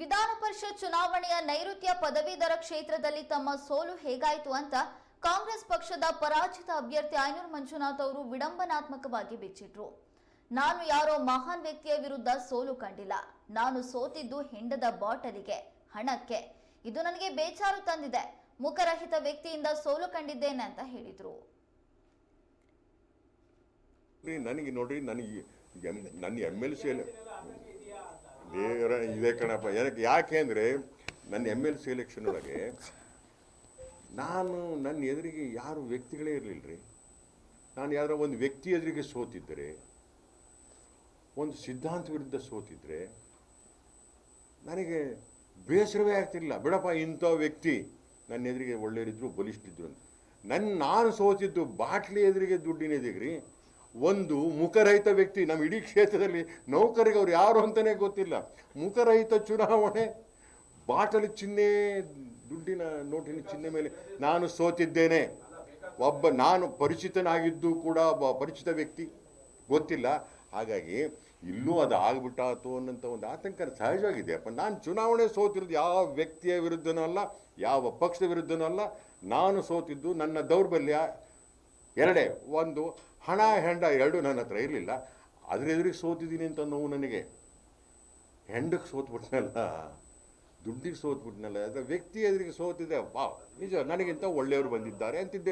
ವಿಧಾನ ಪರಿಷತ್ ಚುನಾವಣೆಯ ನೈಋತ್ಯ ಪದವೀಧರ ಕ್ಷೇತ್ರದಲ್ಲಿ ತಮ್ಮ ಸೋಲು ಹೇಗಾಯಿತು ಅಂತ ಕಾಂಗ್ರೆಸ್ ಪಕ್ಷದ ಪರಾಜಿತ ಅಭ್ಯರ್ಥಿ ಆಯನೂರು ಮಂಜುನಾಥ್ ಅವರು ವಿಡಂಬನಾತ್ಮಕವಾಗಿ ಬಿಚ್ಚಿಟ್ರು. ನಾನು ಯಾರೋ ಮಹಾನ್ ವ್ಯಕ್ತಿಯ ವಿರುದ್ಧ ಸೋಲು ಕಂಡಿಲ್ಲ. ನಾನು ಸೋತಿದ್ದು ಹೆಂಡದ ಬಾಟಲಿಗೆ, ಹಣಕ್ಕೆ. ಇದು ನನಗೆ ಬೇಚಾರು ತಂದಿದೆ. ಮುಖರಹಿತ ವ್ಯಕ್ತಿಯಿಂದ ಸೋಲು ಕಂಡಿದ್ದೇನೆ ಅಂತ ಹೇಳಿದ್ರು. ನನಗೆ ನೋಡ್ರಿ ನನಗೆ ನನ್ನ ಎಂ ಎಲ್ ಸಿ ಇದೆ ಕಣಪ್ಪ. ಯಾಕೆ ಅಂದರೆ ನನ್ನ ಎಂ ಎಲ್ ಸಿ ಎಲೆಕ್ಷನ್ ಒಳಗೆ ನಾನು ನನ್ನ ಎದುರಿಗೆ ಯಾರು ವ್ಯಕ್ತಿಗಳೇ ಇರಲಿಲ್ಲ ರೀ ನಾನು ಯಾರೋ ಒಂದು ವ್ಯಕ್ತಿ ಎದುರಿಗೆ ಸೋತಿದ್ದರೆ ಒಂದು ಸಿದ್ಧಾಂತ ವಿರುದ್ಧ ಸೋತಿದ್ರೆ, ನನಗೆ ಬೇಸರವೇ ಆಗ್ತಿಲ್ಲ ಬಿಡಪ್ಪ, ಇಂಥ ವ್ಯಕ್ತಿ ನನ್ನ ಎದುರಿಗೆ ಒಳ್ಳೆಯರಿದ್ರು ಬಲಿಷ್ಠಿದ್ರು ಅಂತ. ನನ್ನ ನಾನು ಸೋತಿದ್ದು ಬಾಟ್ಲಿ ಎದುರಿಗೆ ದುಡ್ಡಿನ ಎದುರಿಗೆ ಒಂದು ಮುಖರಹಿತ ವ್ಯಕ್ತಿ, ನಮ್ಮ ಇಡೀ ಕ್ಷೇತ್ರದಲ್ಲಿ ನೌಕರಿಗೆ ಅವ್ರು ಯಾರು ಅಂತಲೇ ಗೊತ್ತಿಲ್ಲ. ಮುಖರಹಿತ ಚುನಾವಣೆ, ಬಾಟಲಿ ಚಿಹ್ನೆ ದುಡ್ಡಿನ ನೋಟಿನ ಚಿಹ್ನೆ ಮೇಲೆ ನಾನು ಸೋತಿದ್ದೇನೆ. ಒಬ್ಬ ನಾನು ಪರಿಚಿತನಾಗಿದ್ದು ಕೂಡ ಒಬ್ಬ ಪರಿಚಿತ ವ್ಯಕ್ತಿ, ಗೊತ್ತಿಲ್ಲ. ಹಾಗಾಗಿ ಇಲ್ಲೂ ಅದು ಆಗ್ಬಿಟ್ಟಾತು ಅನ್ನೋಂಥ ಒಂದು ಆತಂಕ ಸಹಜವಾಗಿದೆ. ಅಪ್ಪ, ನಾನು ಚುನಾವಣೆ ಸೋತಿರೋದು ಯಾವ ವ್ಯಕ್ತಿಯ ವಿರುದ್ಧನೂ ಅಲ್ಲ, ಯಾವ ಪಕ್ಷದ ವಿರುದ್ಧನೂ ಅಲ್ಲ. ನಾನು ಸೋತಿದ್ದು ನನ್ನ ದೌರ್ಬಲ್ಯ ಎರಡೇ, ಒಂದು, ಹಣ ಹೆಂಡ ಎರಡು ನನ್ನ ಹತ್ರ ಇರಲಿಲ್ಲ. ಅದ್ರ ಎದುರಿಗೆ ಸೋತಿದ್ದೀನಿ ಅಂತ ನೋವು ನನಗೆ. ಹೆಂಡಕ್ಕೆ ಸೋತ್ಬಿಟ್ನಲ್ಲ ದುಡ್ಡಿಗೆ ಸೋತ್ಬಿಟ್ನಲ್ಲ ಅದರ ವ್ಯಕ್ತಿ ಎದುರಿಗೆ ಸೋತಿದೆ ವಾ ನಿಜ, ನನಗಿಂತ ಒಳ್ಳೆಯವರು ಬಂದಿದ್ದಾರೆ ಅಂತಿದ್ದೆ